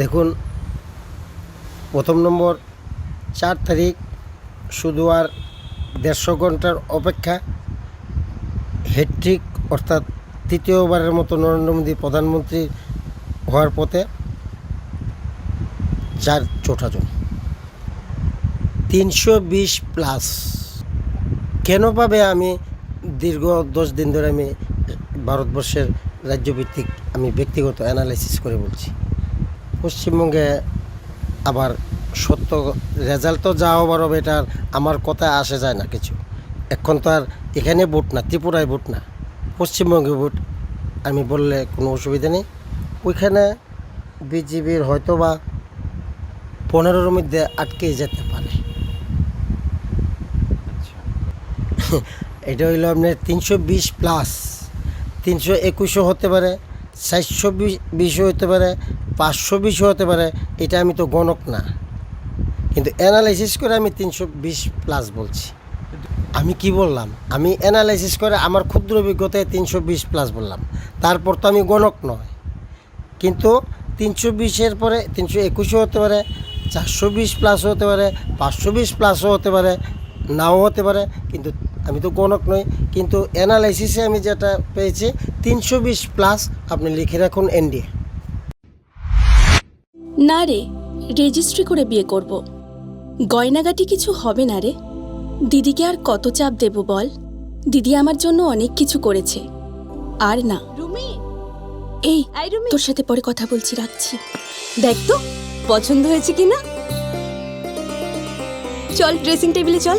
দেখুন, প্রথম নম্বর, চার তারিখ শুধু আর দেড়শো ঘণ্টার অপেক্ষা। হেট্রিক, অর্থাৎ তৃতীয়বারের মতো নরেন্দ্র মোদী প্রধানমন্ত্রী হওয়ার পথে চার চোঠাজন তিনশো বিশ প্লাস। কেনভাবে আমি? দীর্ঘ দশ দিন ধরে আমি ভারতবর্ষের রাজ্যভিত্তিক আমি ব্যক্তিগত অ্যানালাইসিস করে বলছি। পশ্চিমবঙ্গে আবার সত্য রেজাল্ট তো যা হবার হবে এটা আর আমার কথায় আসে যায় না কিছু। এখন তো আর এখানে ভোট না ত্রিপুরায় ভোট না পশ্চিমবঙ্গে ভোট। আমি বললে কোনো অসুবিধা নেই। ওইখানে বিজেপির হয়তো বা পনেরোর মধ্যে আটকে যেতে পারে। এটা হইল আপনার তিনশো বিশ প্লাস তিনশো একুশও হতে পারে। চারশো বিশও হতে পারে, পাঁচশো বিশও হতে পারে, এটা আমি তো গণক না। কিন্তু অ্যানালাইসিস করে আমি তিনশো বিশ প্লাস বলছি। আমি কি বললাম? আমি অ্যানালাইসিস করে আমার ক্ষুদ্র অভিজ্ঞতায় তিনশো বিশ প্লাস বললাম। তারপর তো আমি গণক নয়। কিন্তু তিনশো বিশের পরে তিনশো একুশও হতে পারে, চারশো বিশ প্লাসও হতে পারে, পাঁচশো বিশ প্লাসও হতে পারে, নাও হতে পারে, কিন্তু আমি তো গণক নই কিন্তু অ্যানালাইসিসে আমি যেটা পেয়েছি তিনশো বিশ প্লাস আপনি লিখে রাখুন এনডিএ না রে রেজিস্ট্রি করে বিয়ে করব। গয়নাগাটি কিছু হবে না রে। দিদিকে আর কত চাপ দেব বল? দিদি আমার জন্য অনেক কিছু করেছে। আর না। রুমি! এই আই রুমি! তোর সাথে পরে কথা বলছি রাখছি। দেখ তো পছন্দ হয়েছে কিনা? চল ড্রেসিং টেবিলে চল।